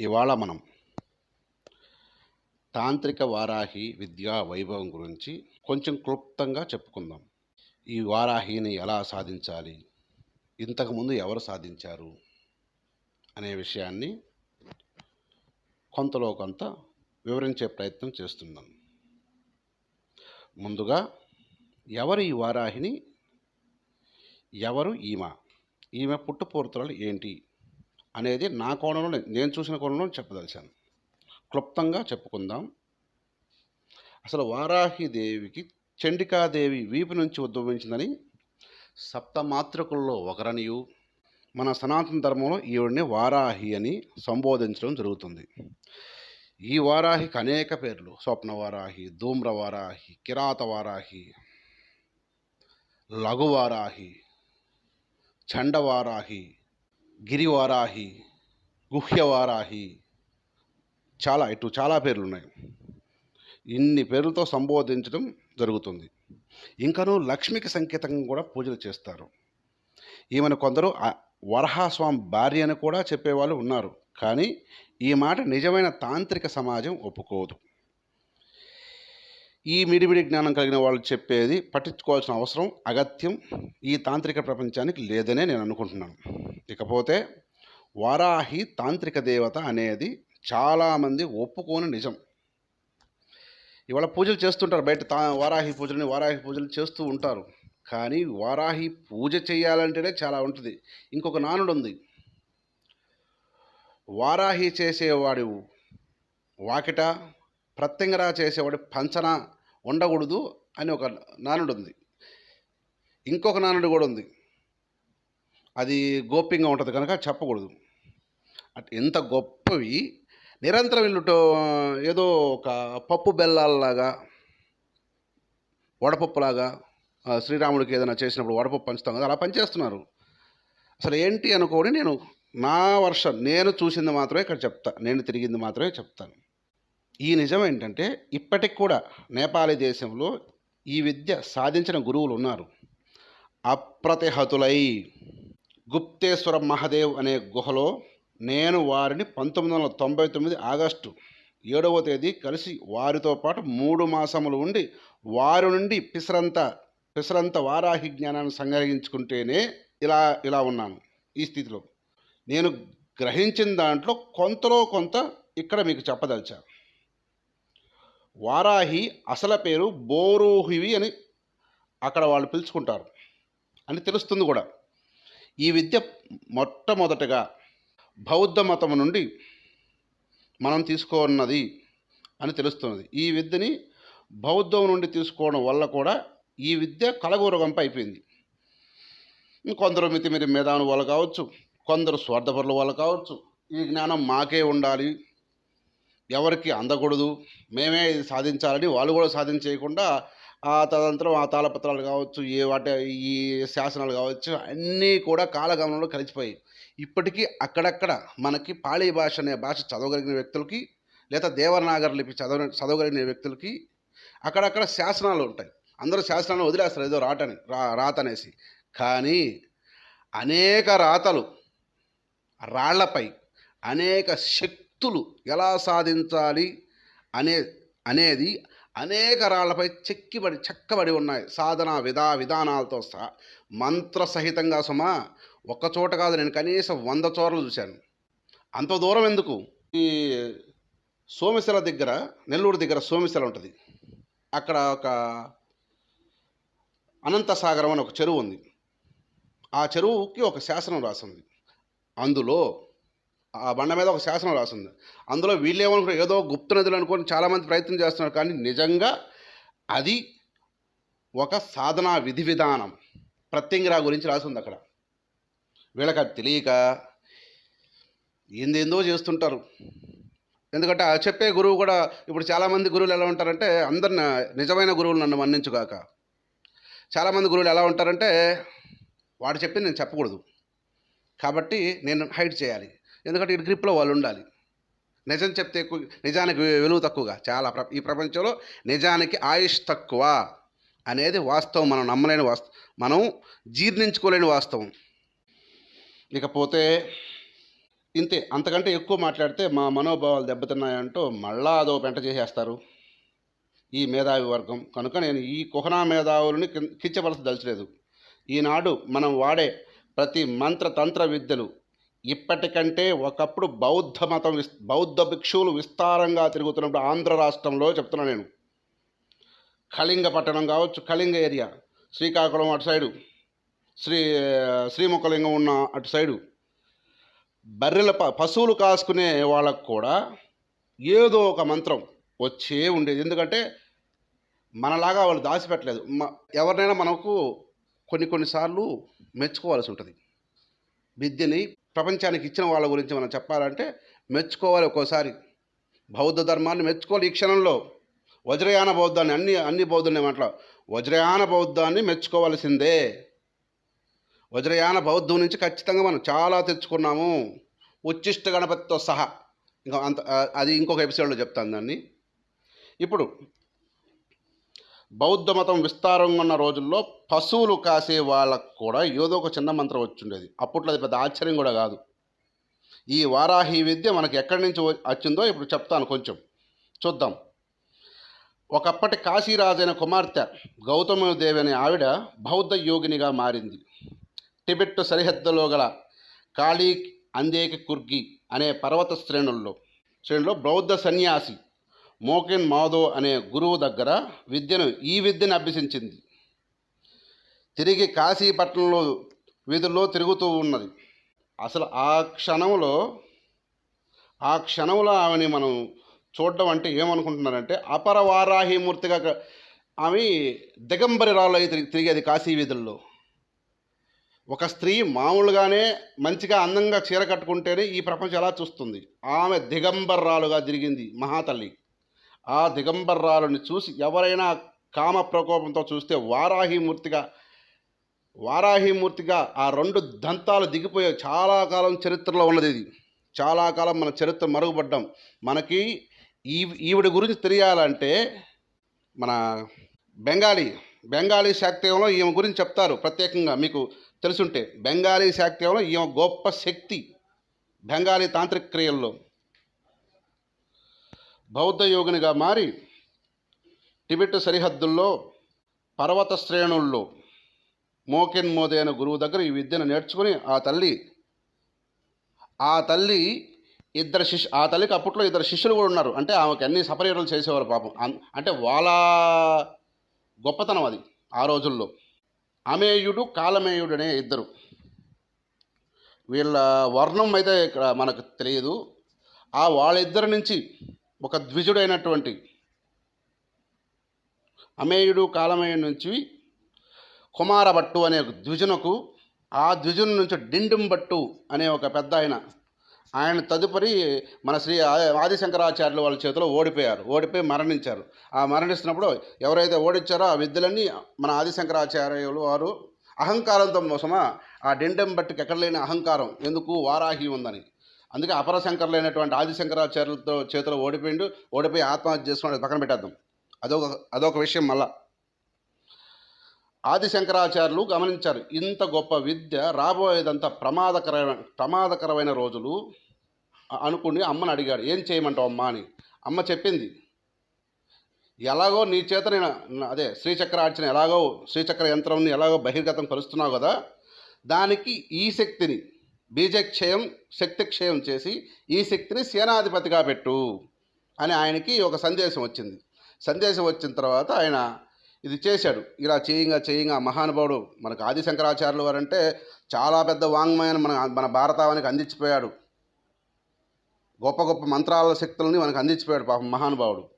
ఇవాళ మనం తాంత్రిక వారాహి విద్యా వైభవం గురించి కొంచెం క్లుప్తంగా చెప్పుకుందాం. ఈ వారాహిని ఎలా సాధించాలి? ఇంతకుముందు ఎవరు సాధించారు? అనే విషయాన్ని కొంతలో కొంత వివరించే ప్రయత్నం చేస్తున్నాం. ముందుగా ఎవరు ఈ వారాహిని? ఎవరు ఈమె? ఈమె పుట్టుపూర్తులు ఏంటి? అనేది నా కోణంలో నేను చూసిన కోణంలో చెప్పదలిచాను. క్లుప్తంగా చెప్పుకుందాం. అసలు వారాహిదేవికి చండికాదేవి వీపు నుంచి ఉద్భవించిందని సప్తమాతృకుల్లో ఒకరనియు మన సనాతన ధర్మంలో ఈవిడిని వారాహి అని సంబోధించడం జరుగుతుంది. ఈ వారాహికి అనేక పేర్లు. స్వప్న వారాహి ధూమ్ర వారాహి కిరాత వారాహి లఘువారాహి చండవారాహి గిరివారాహి గుహ్యవారాహి చాలా ఇటు చాలా పేర్లు ఉన్నాయి ఇన్ని పేర్లతో సంబోధించడం జరుగుతుంది. ఇంకనూ లక్ష్మికి సంకేతంగా కూడా పూజలు చేస్తారు. ఈమెను కొందరు వరహాస్వామి భార్య అని కూడా చెప్పేవాళ్ళు ఉన్నారు. కానీ ఈ మాట నిజమైన తాంత్రిక సమాజం ఒప్పుకోదు. ఈ మిడిమిడి జ్ఞానం కలిగిన వాళ్ళు చెప్పేది పట్టించుకోవాల్సిన అవసరం అగత్యం ఈ తాంత్రిక ప్రపంచానికి లేదనే నేను అనుకుంటున్నాను. ఇకపోతే వారాహి తాంత్రిక దేవత అనేది చాలామంది ఒప్పుకోని నిజం. ఇవాళ పూజలు చేస్తుంటారు బయట తా వారాహి పూజలని వారాహి పూజలు చేస్తూ ఉంటారు. కానీ వారాహి పూజ చేయాలంటేనే చాలా ఉంటుంది. ఇంకొక నానుడు ఉంది. వారాహి చేసేవాడు వాకిట ప్రత్యంగరా చేసేవాడు పంచన ఉండకూడదు అని ఒక నానుడు ఉంది. ఇంకొక నానుడు కూడా ఉంది. అది గోప్యంగా ఉంటుంది కనుక చెప్పకూడదు. అట్ ఇంత గొప్పవి. నిరంతరం వీళ్ళుతో ఏదో ఒక పప్పు బెల్లాలలాగా వడపప్పులాగా శ్రీరాముడికి ఏదైనా చేసినప్పుడు వడపప్పు పంచుతాం కదా అలా పనిచేస్తున్నారు అసలు ఏంటి అనుకోని నేను నా వర్షన్ నేను చూసింది మాత్రమే ఇక్కడ చెప్తా. నేను తిరిగింది మాత్రమే చెప్తాను. ఈ నిజం ఏంటంటే ఇప్పటికి కూడా నేపాలీ దేశంలో ఈ విద్య సాధించిన గురువులు ఉన్నారు. అప్రతిహతులై గుప్తేశ్వర మహదేవ్ అనే గుహలో నేను వారిని పంతొమ్మిది వందల తొంభై తొమ్మిది ఆగస్టు ఏడవ తేదీ కలిసి వారితో పాటు మూడు మాసములు ఉండి వారి నుండి పిసరంత పిసరంత వారాహి జ్ఞానాన్ని సంగ్రహించుకుంటేనే ఇలా ఇలా ఉన్నాను ఈ స్థితిలో. నేను గ్రహించిన దాంట్లో కొంతలో కొంత ఇక్కడ మీకు చెప్పదలిచాను. వారాహి అసలు పేరు బోరోహివి అని అక్కడ వాళ్ళు పిలుచుకుంటారు అని తెలుస్తుంది కూడా. ఈ విద్య మొట్టమొదటగా బౌద్ధ మతం నుండి మనం తీసుకున్నది అని తెలుస్తున్నది. ఈ విద్యని బౌద్ధం నుండి తీసుకోవడం వల్ల కూడా ఈ విద్య కలగూరగంప అయిపోయింది. కొందరు మితిమిరి మేధావుల వాళ్ళు కావచ్చు కొందరు స్వార్థపరుల వాళ్ళు కావచ్చు ఈ జ్ఞానం మాకే ఉండాలి ఎవరికి అందకూడదు. మేమే ఇది సాధించాలని వాళ్ళు కూడా సాధించేయకుండా ఆ తదంతరం ఆ తాళపత్రాలు కావచ్చు ఏ వాటి ఈ శాసనాలు కావచ్చు అన్నీ కూడా కాలగమనంలో కలిసిపోయాయి. ఇప్పటికీ అక్కడక్కడ మనకి పాళీ భాష అనే భాష చదవగలిగిన వ్యక్తులకి లేదా దేవనాగర్ లిపి చదవ చదవగలిగిన వ్యక్తులకి అక్కడక్కడ శాసనాలు ఉంటాయి. అందరూ శాసనాలను వదిలేస్తారు ఏదో రాటని రా రాత అనేసి కానీ అనేక రాతలు రాళ్ళపై అనేక శక్తి శక్తులు ఎలా సాధించాలి అనే అనేది అనేక రాళ్ళపై చెక్కిబడి చెక్కబడి ఉన్నాయి. సాధన విధా విధానాలతో సహా. మంత్ర సహితంగా సుమా ఒక్కచోట కాదు నేను కనీసం వంద చోట్ల చూశాను. అంత దూరం ఎందుకు? ఈ సోమశిల దగ్గర నెల్లూరు దగ్గర సోమశిల ఉంటుంది. అక్కడ ఒక అనంతసాగరం అని ఒక చెరువు ఉంది. ఆ చెరువుకి ఒక శాసనం రాసింది. అందులో ఆ బండ మీద ఒక శాసనం రాసింది. అందులో వీళ్ళేమనుకున్నారు ఏదో గుప్త నదులు అనుకొని చాలామంది ప్రయత్నం చేస్తున్నారు. కానీ నిజంగా అది ఒక సాధనా విధి విధానం. ప్రత్యంగిరా గురించి రాసింది అక్కడ. వీళ్ళకి అది తెలియక ఏందేందో చేస్తుంటారు. ఎందుకంటే ఆ చెప్పే గురువు కూడా ఇప్పుడు చాలామంది గురువులు ఎలా ఉంటారంటే అందరిని నిజమైన గురువులు నన్ను మన్నించుగాక. చాలామంది గురువులు ఎలా ఉంటారంటే వాడు చెప్పింది నేను చెప్పకూడదు. కాబట్టి నేను హైడ్ చేయాలి. ఎందుకంటే ఈ గ్రిప్లో వాళ్ళు ఉండాలి. నిజం చెప్తే ఎక్కువ నిజానికి విలువ తక్కువగా. చాలా ప్ర ఈ ప్రపంచంలో నిజానికి ఆయుష్ తక్కువ అనేది వాస్తవం. మనం నమ్మలేని వాస్తవం మనం జీర్ణించుకోలేని వాస్తవం. ఇకపోతే ఇంతే. అంతకంటే ఎక్కువ మాట్లాడితే మా మనోభావాలు దెబ్బతిన్నాయంటూ మళ్ళా అదో పెంట చేసేస్తారు. ఈ మేధావి వర్గం. కనుక నేను ఈ కుహనా మేధావులని కించపరచదలచలేదు. ఈనాడు మనం వాడే ప్రతి మంత్ర తంత్ర విద్యలు ఇప్పటికంటే ఒకప్పుడు బౌద్ధ మతం విస్ బౌద్ధ భిక్షువులు విస్తారంగా తిరుగుతున్నప్పుడు ఆంధ్ర రాష్ట్రంలో చెప్తున్నా నేను. కళింగ పట్టణం కావచ్చు కళింగ ఏరియా శ్రీకాకుళం అటు సైడు శ్రీ శ్రీముఖలింగం ఉన్న అటు సైడు బర్రెల ప పశువులు కాసుకునే వాళ్ళకు కూడా ఏదో ఒక మంత్రం వచ్చే ఉండేది. ఎందుకంటే మనలాగా వాళ్ళు దాచిపెట్టలేదు. ఎవరినైనా మనకు కొన్ని కొన్నిసార్లు మెచ్చుకోవాల్సి ఉంటుంది. విద్యని ప్రపంచానికి ఇచ్చిన వాళ్ళ గురించి మనం చెప్పాలంటే మెచ్చుకోవాలి ఒక్కోసారి. బౌద్ధ ధర్మాన్ని మెచ్చుకోవాలి ఈ క్షణంలో. వజ్రయాన బౌద్ధాన్ని అన్ని అన్ని బౌద్ధుల్ని మాట్లా వజ్రయాన బౌద్ధాన్ని మెచ్చుకోవాల్సిందే. వజ్రయాన బౌద్ధం నుంచి ఖచ్చితంగా మనం చాలా తెచ్చుకున్నాము. ఉచ్చిష్ట గణపతితో సహా. ఇంకా అంత అది ఇంకొక ఎపిసోడ్లో చెప్తాను దాన్ని. ఇప్పుడు బౌద్ధ మతం విస్తారంగా ఉన్న రోజుల్లో పశువులు కాసే వాళ్ళకు కూడా ఏదో ఒక చిన్న మంత్రం వచ్చిండేది. అప్పట్లో అది పెద్ద ఆశ్చర్యం కూడా కాదు. ఈ వారాహి విద్య మనకి ఎక్కడి నుంచి వచ్చిందో ఇప్పుడు చెప్తాను కొంచెం. చూద్దాం. ఒకప్పటి కాశీరాజైన కుమార్తె గౌతమదేవి అనే ఆవిడ బౌద్ధ యోగినిగా మారింది. టిబెట్ సరిహద్దులో గల కాళీ అందేకి కుర్గి అనే పర్వత శ్రేణుల్లో శ్రేణిలో బౌద్ధ సన్యాసి మోకెన్ మాధో అనే గురువు దగ్గర విద్యను ఈ విద్యను అభ్యసించింది. తిరిగి కాశీపట్నంలో వీధుల్లో తిరుగుతూ ఉన్నది. అసలు ఆ క్షణంలో ఆ క్షణంలో ఆమెని మనం చూడడం అంటే ఏమనుకుంటున్నారంటే అపరవారాహిమూర్తిగా ఆమె దిగంబరి రాళ్ళు అయి తిరిగి తిరిగేది కాశీ వీధుల్లో. ఒక స్త్రీ మామూలుగానే మంచిగా అందంగా చీర కట్టుకుంటేనే ఈ ప్రపంచం ఎలా చూస్తుంది? ఆమె దిగంబర్రాలుగా తిరిగింది మహాతల్లి. ఆ దిగంబర్రాలని చూసి ఎవరైనా కామ ప్రకోపంతో చూస్తే వారాహిమూర్తిగా వారాహిమూర్తిగా ఆ రెండు దంతాలు దిగిపోయే చాలా కాలం చరిత్రలో ఉన్నది ఇది. చాలా కాలం మన చరిత్ర మరుగుపడ్డాం. మనకి ఈ ఈవిడ గురించి తెలియాలంటే మన బెంగాలీ బెంగాలీ శాక్తీయంలో ఈమె గురించి చెప్తారు ప్రత్యేకంగా మీకు తెలుసుంటే. బెంగాలీ శాక్తీయంలో ఈమె గొప్ప శక్తి బెంగాలీ తాంత్రిక క్రియల్లో. బౌద్ధ యోగినిగా మారి టిబెట్ సరిహద్దుల్లో పర్వత శ్రేణుల్లో మోకెన్ మోదే అనే గురువు దగ్గర ఈ విద్యను నేర్చుకుని ఆ తల్లి ఆ తల్లి ఇద్దరు శిష్యు ఆ తల్లికి అప్పట్లో ఇద్దరు శిష్యులు కూడా ఉన్నారు. అంటే ఆమెకి అన్ని సపర్యలు చేసేవారు పాపం. అంటే వాళ్ళ గొప్పతనం అది ఆ రోజుల్లో. అమేయుడు కాలమేయుడు అనే ఇద్దరు. వీళ్ళ వర్ణం అయితే ఇక్కడ మనకు తెలియదు. ఆ వాళ్ళిద్దరి నుంచి ఒక ద్విజుడైనటువంటి అమేయుడు కాలమేయుడు నుంచి కుమారభట్టు అనే ఒక ద్విజునకు ఆ ద్విజుని నుంచి డిండింభట్టు అనే ఒక పెద్ద ఆయన ఆయన తదుపరి మన శ్రీ ఆదిశంకరాచార్యులు వాళ్ళ చేతిలో ఓడిపోయారు ఓడిపోయి మరణించారు. ఆ మరణిస్తున్నప్పుడు ఎవరైతే ఓడించారో ఆ విద్యలన్నీ మన ఆదిశంకరాచార్యులు వారు అహంకారంతో మోసమా ఆ డిండింభట్టుకి ఎక్కడ లేని అహంకారం ఎందుకు వారాహి ఉందని. అందుకే అపరశంకరులైనటువంటి ఆదిశంకరాచార్యులతో చేతిలో ఓడిపోయిండు ఓడిపోయి ఆత్మహత్య చేసుకుని పక్కన పెట్టేద్దాం. అదొక అదొక విషయం మళ్ళా. ఆదిశంకరాచార్యులు గమనించారు ఇంత గొప్ప విద్య రాబోయేదంతా ప్రమాదకరమైన ప్రమాదకరమైన రోజులు అనుకుని అమ్మని అడిగాడు ఏం చేయమంటావు అమ్మ? అని. అమ్మ చెప్పింది ఎలాగో నీ చేత నేను అదే శ్రీచక్ర ఆర్చన ఎలాగో శ్రీచక్ర యంత్రంని ఎలాగో బహిర్గతం కలుస్తున్నావు కదా దానికి ఈ శక్తిని బీజక్షయం శక్తిక్షయం చేసి ఈ శక్తిని సేనాధిపతిగా పెట్టు అని ఆయనకి ఒక సందేశం వచ్చింది. సందేశం వచ్చిన తర్వాత ఆయన ఇది చేశాడు. ఇలా చేయంగా చేయంగా మహానుభావుడు మనకు ఆది శంకరాచార్యులు వారంటే చాలా పెద్ద వాంగ్మయాన్ని మన మన భారతావానికి అందించిపోయాడు. గొప్ప గొప్ప మంత్రాల శక్తులని మనకు అందించిపోయాడు పాపం మహానుభావుడు.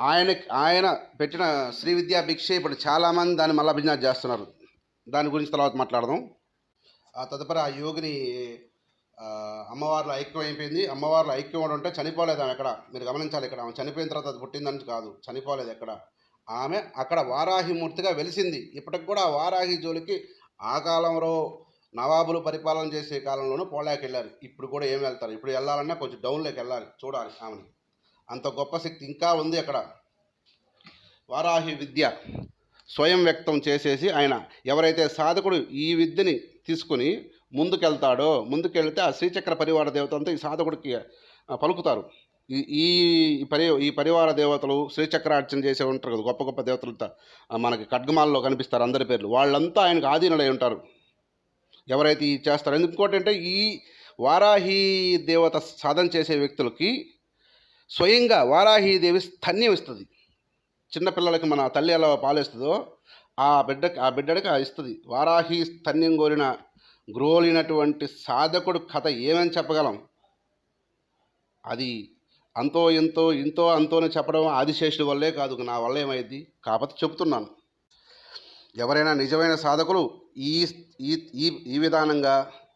ఆయన ఆయన పెట్టిన శ్రీ విద్యా భిక్ష ఇప్పుడు చాలామంది దాన్ని మళ్ళీ అభిజ్ఞానం చేస్తున్నారు. దాని గురించి తర్వాత మాట్లాడదాం. ఆ తదుపరి ఆ యోగిని ఆ, అమ్మవారిలో ఐక్యం అయిపోయింది. అమ్మవారిలో ఐక్యం అవడం అంటే చనిపోలేదు ఆమె ఎక్కడ? మీరు గమనించాలి ఇక్కడ. ఆమె చనిపోయిన తర్వాత అది పుట్టిందని కాదు. చనిపోలేదు ఎక్కడ? ఆమె అక్కడ వారాహిమూర్తిగా వెలిసింది. ఇప్పటికి కూడా ఆ వారాహి జోలికి ఆ కాలంలో నవాబులు పరిపాలన చేసే కాలంలోనూ పోలేకి వెళ్ళారు. ఇప్పుడు కూడా ఏం వెళ్తారు? ఇప్పుడు వెళ్ళాలన్నా కొంచెం డౌన్లోకి వెళ్ళాలి. చూడాలి ఆమెని. అంత గొప్ప శక్తి ఇంకా ఉంది అక్కడ. వారాహి విద్య స్వయం వ్యక్తం చేసేసి ఆయన ఎవరైతే సాధకుడు ఈ విద్యని తీసుకుని ముందుకెళ్తాడో ముందుకెళ్తే ఆ శ్రీచక్ర పరివార దేవత అంతా ఈ సాధకుడికి పలుకుతారు. ఈ ఈ పరి ఈ పరివార దేవతలు శ్రీచక్రార్చన చేసే ఉంటారు కదా గొప్ప గొప్ప దేవతలంతా. మనకి ఖడ్గమాల్లో కనిపిస్తారు అందరి పేర్లు. వాళ్ళంతా ఆయనకు ఆధీనులై ఉంటారు. ఎవరైతే ఈ చేస్తారో ఇంకోటి అంటే ఈ వారాహి దేవత సాధన చేసే వ్యక్తులకి స్వయంగా వారాహి దేవి స్తన్యం ఇస్తుంది. చిన్నపిల్లలకి మన తల్లి ఎలా పాలేస్తుందో ఆ బిడ్డకి ఆ బిడ్డడికి ఇస్తుంది. వారాహి స్తన్యం కోరిన గ్రోలినటువంటి సాధకుడు కథ ఏమని చెప్పగలం? అది అంతో ఎంతో ఇంతో అంతోనే చెప్పడం ఆదిశేషుడి వల్లే కాదు నా వల్ల ఏమైంది కాకపోతే చెబుతున్నాను. ఎవరైనా నిజమైన సాధకులు ఈ ఈ ఈ ఈ విధానంగా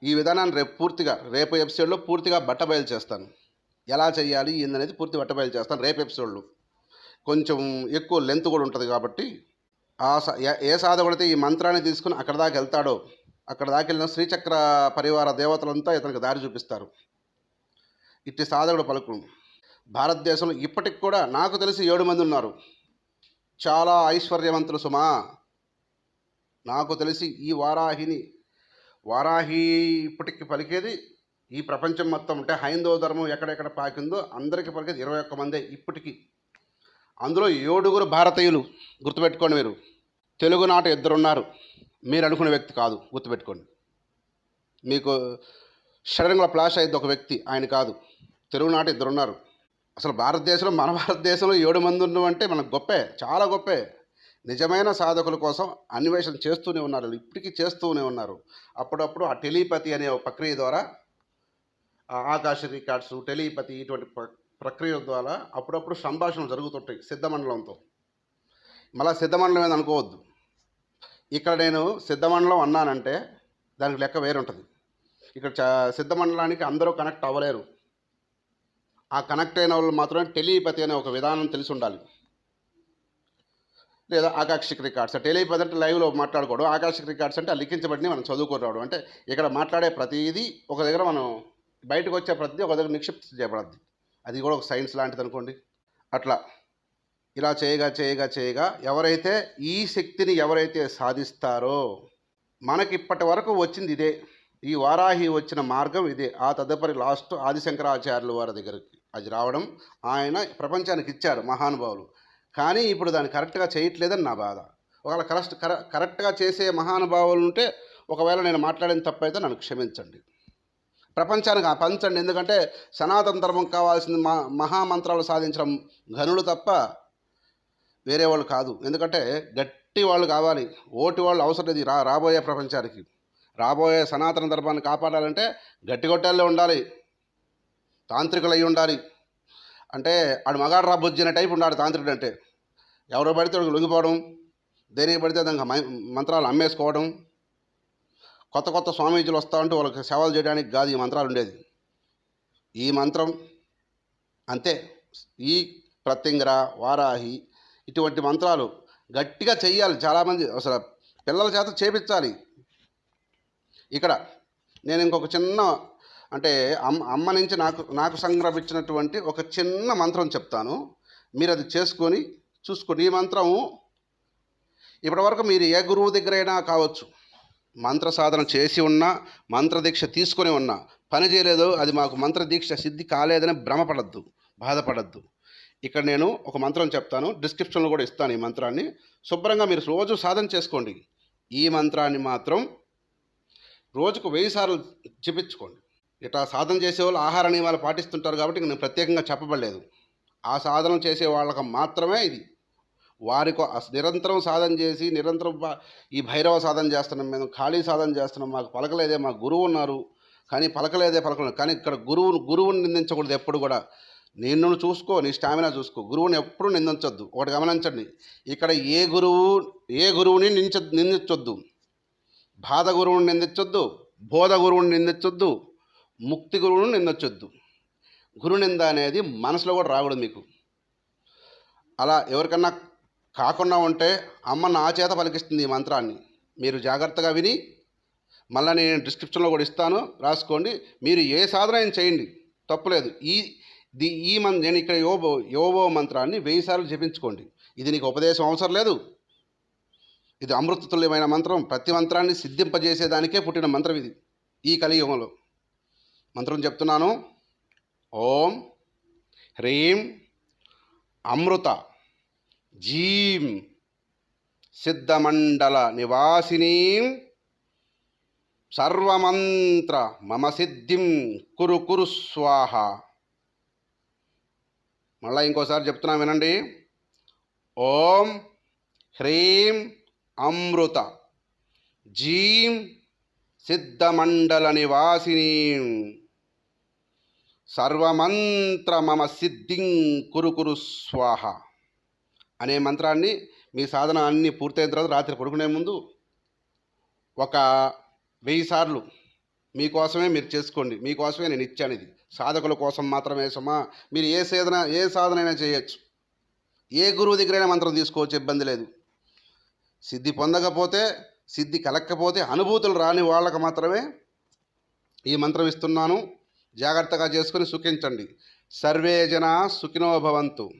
ఈ విధానాన్ని రేపు పూర్తిగా రేపు ఎపిసోడ్లో పూర్తిగా బట్టబయలు చేస్తాను ఎలా చేయాలి ఏందనేది పూర్తి బట్టబయలు చేస్తాను రేపు ఎపిసోడ్లో. కొంచెం ఎక్కువ లెంత్ కూడా ఉంటుంది కాబట్టి ఆ ఏ- ఏ సాధకుడైతే ఈ మంత్రాన్ని తీసుకుని అక్కడ దాకా వెళ్తాడో అక్కడ దాకా వెళ్ళిన శ్రీచక్ర పరివార దేవతలంతా ఇతనికి దారి చూపిస్తారు. ఇట్టి సాధకుడు పలుకుడు. భారతదేశంలో ఇప్పటికి కూడా నాకు తెలిసి ఏడు మంది ఉన్నారు. చాలా ఐశ్వర్యవంతులు సుమా. నాకు తెలిసి ఈ వారాహిని వారాహి ఇప్పటికి పలికేది ఈ ప్రపంచం మొత్తం అంటే హైందవ ధర్మం ఎక్కడెక్కడ పాకిందో అందరికీ పలికేది ఇరవై ఒక్క మందే ఇప్పటికీ. అందులో ఏడుగురు భారతీయులు గుర్తుపెట్టుకోండి మీరు. తెలుగునాట ఇద్దరున్నారు. మీరు అనుకునే వ్యక్తి కాదు గుర్తుపెట్టుకోండి. మీకు సడన్గా ఫ్లాష్ అయ్యింది ఒక వ్యక్తి ఆయన కాదు. తెలుగునాట ఇద్దరున్నారు. అసలు భారతదేశంలో మన భారతదేశంలో ఏడు మంది ఉన్నాం మనకు గొప్పే చాలా గొప్పే. నిజమైన సాధకుల కోసం అన్వేషణ చేస్తూనే ఉన్నారు ఇప్పటికీ చేస్తూనే ఉన్నారు. అప్పుడప్పుడు ఆ టెలిపతి అనే ప్రక్రియ ద్వారా ఆ ఆకాశ రికార్డ్స్ టెలిపతి ఇటువంటి ప్ర- ప్రక్రియ ద్వారా అప్పుడప్పుడు సంభాషణలు జరుగుతుంటాయి సిద్ధమండలంతో. మళ్ళీ సిద్ధమండలం ఏదనుకోవద్దు అనుకోవద్దు. ఇక్కడ నేను సిద్ధమండలం అన్నానంటే దానికి లెక్క వేరు ఉంటుంది ఇక్కడ చ సిద్ధమండలానికి అందరూ కనెక్ట్ అవ్వలేరు. ఆ కనెక్ట్ అయిన వాళ్ళు మాత్రమే టెలిపతి అనే ఒక విధానం తెలిసి ఉండాలి. లేదా ఆకాశిక్ రికార్డ్స్. టెలిపతి అంటే లైవ్లో మాట్లాడుకోవడం ఆకాశిక్ రికార్డ్స్ అంటే ఆ లిఖించబడిని మనం చదువుకొని రావడం అంటే ఇక్కడ మాట్లాడే ప్రతిదీ ఒక దగ్గర మనం బయటకు వచ్చే ప్రతిదీ ఒక దగ్గర నిక్షిప్తి చేయబడద్ది. అది కూడా ఒక సైన్స్ లాంటిది అనుకోండి. అట్లా. ఇలా చేయగా చేయగా చేయగా ఎవరైతే ఈ శక్తిని ఎవరైతే సాధిస్తారో మనకిప్పటి వరకు వచ్చింది ఇదే. ఈ వారాహి వచ్చిన మార్గం ఇదే. ఆ తదుపరి లాస్ట్ ఆదిశంకరాచార్యుల వారి దగ్గరికి అది రావడం ఆయన ప్రపంచానికి ఇచ్చారు మహానుభావులు. కానీ ఇప్పుడు దాన్ని కరెక్ట్గా చేయట్లేదని నా బాధ. ఒకవేళ కరెక్ట్ కరెక్ట్గా చేసే మహానుభావులు ఉంటే ఒకవేళ నేను మాట్లాడిన తప్పైతే నన్ను క్షమించండి. ప్రపంచానికి ఆ పంచండి. ఎందుకంటే సనాతన ధర్మం కావాల్సింది మా మహామంత్రాలు సాధించడం ఘనులు తప్ప వేరే వాళ్ళు కాదు. ఎందుకంటే గట్టి వాళ్ళు కావాలి. ఓటి వాళ్ళు అవసరం లేదు రా రాబోయే ప్రపంచానికి. రాబోయే సనాతన ధర్మాన్ని కాపాడాలంటే గట్టి కొట్టాల్లో ఉండాలి. తాంత్రికులు ఉండాలి. అంటే ఆడు మగాడు రాబుజ్జిన టైప్ ఉండాలి తాంత్రికుడు అంటే. ఎవరో పడితే వాడికి లొంగిపోవడం దేనికి పడితే దానికి మై- మంత్రాలు అమ్మేసుకోవడం కొత్త కొత్త స్వామీజీలు వస్తూ ఉంటే వాళ్ళకి సేవలు చేయడానికి కాదు ఈ మంత్రాలు ఉండేది. ఈ మంత్రం అంతే. ఈ ప్రత్యంగర వారాహి ఇటువంటి మంత్రాలు గట్టిగా చెయ్యాలి. చాలామంది అసలు పిల్లల చేత చేపించాలి. ఇక్కడ నేను ఇంకొక చిన్న అంటే అమ్మ అమ్మ నుంచి నాకు నాకు సంగ్రహించినటువంటి ఒక చిన్న మంత్రం చెప్తాను. మీరు అది చేసుకొని చూసుకోండి. ఈ మంత్రం ఇప్పటివరకు మీరు ఏ గురువు దగ్గరైనా కావచ్చు మంత్ర సాధన చేసి ఉన్నా మంత్ర దీక్ష తీసుకొని ఉన్నా పని చేయలేదు అది మాకు మంత్ర దీక్ష సిద్ధి కాలేదని భ్రమపడద్దు బాధపడద్దు. ఇక్కడ నేను ఒక మంత్రం చెప్తాను. డిస్క్రిప్షన్లో కూడా ఇస్తాను ఈ మంత్రాన్ని. శుభ్రంగా మీరు రోజు సాధన చేసుకోండి. ఈ మంత్రాన్ని మాత్రం రోజుకు వెయ్యి సార్లు చెప్పించుకోండి ఇట్లా సాధన చేసే వాళ్ళు ఆహార నియమాలు పాటిస్తుంటారు కాబట్టి నేను ప్రత్యేకంగా చెప్పబడలేదు. ఆ సాధన చేసే వాళ్ళకి మాత్రమే ఇది. వారికి నిరంతరం సాధన చేసి నిరంతరం ఈ భైరవ సాధన చేస్తున్నాం మేము ఖాళీ సాధన చేస్తున్నాం మాకు పలకలేదే మా గురువు ఉన్నారు. కానీ పలకలేదే పలకలేదు. కానీ ఇక్కడ గురువును గురువుని నిందించకూడదు ఎప్పుడు కూడా. నిన్ను చూసుకో నీ స్టామినా చూసుకో. గురువుని ఎప్పుడు నిందించొద్దు. ఒకటి గమనించండి. ఇక్కడ ఏ గురువు ఏ గురువుని నించ నిందించొద్దు. బాధ గురువుని నిందించొద్దు. బోధ గురువుని నిందించొద్దు. ముక్తి గురువుని నిందించొద్దు గురు నింద అనేది మనసులో కూడా రాకూడదు మీకు. అలా ఎవరికన్నా కాకుండా ఉంటే అమ్మ నా చేత పలికిస్తుంది ఈ మంత్రాన్ని. మీరు జాగ్రత్తగా విని మళ్ళీ నేను డిస్క్రిప్షన్లో కూడా ఇస్తాను. రాసుకోండి. మీరు ఏ సాధన చేయండి. తప్పులేదు ఈ ది ఈ మన్ నేను ఇక్కడ యోబో యోబో మంత్రాన్ని వెయ్యి జపించుకోండి. ఇది నీకు ఉపదేశం అవసరం లేదు. ఇది అమృతతుల్యమైన మంత్రం. ప్రతి మంత్రాన్ని సిద్ధింపజేసేదానికే పుట్టిన మంత్రం ఇది ఈ కలియుగంలో. మంత్రం చెప్తున్నాను. ఓం హ్రీం అమృత జీం సిద్ధమండల నివాసినీం సర్వమంత్ర మమ సిద్ధిం కురు కురు స్వాహ మళ్ళీ ఇంకోసారి చెప్తున్నా వినండి. ఓం హ్రీం అమృత జీం సిద్ధమండల నివాసిని సర్వమంత్ర మమ సిద్ధిం కురు కురు స్వాహ అనే మంత్రాన్ని మీ సాధన అన్ని పూర్తయిన తర్వాత రాత్రి పడుకునే ముందు ఒక వెయ్యి సార్లు మీకోసమే మీరు చేసుకోండి. మీకోసమే నేను ఇచ్చాను ఇది. సాధకుల కోసం మాత్రమే సుమా మీరు ఏ సాధన ఏ సాధనైనా చేయొచ్చు. ఏ గురువు దగ్గరైనా మంత్రం తీసుకోవచ్చు ఇబ్బంది లేదు. సిద్ధి పొందకపోతే సిద్ధి కలగకపోతే అనుభూతులు రాని వాళ్ళకు మాత్రమే ఈ మంత్రం ఇస్తున్నాను. జాగ్రత్తగా చేసుకుని సుఖించండి. సర్వే జన సుఖినోభవంతు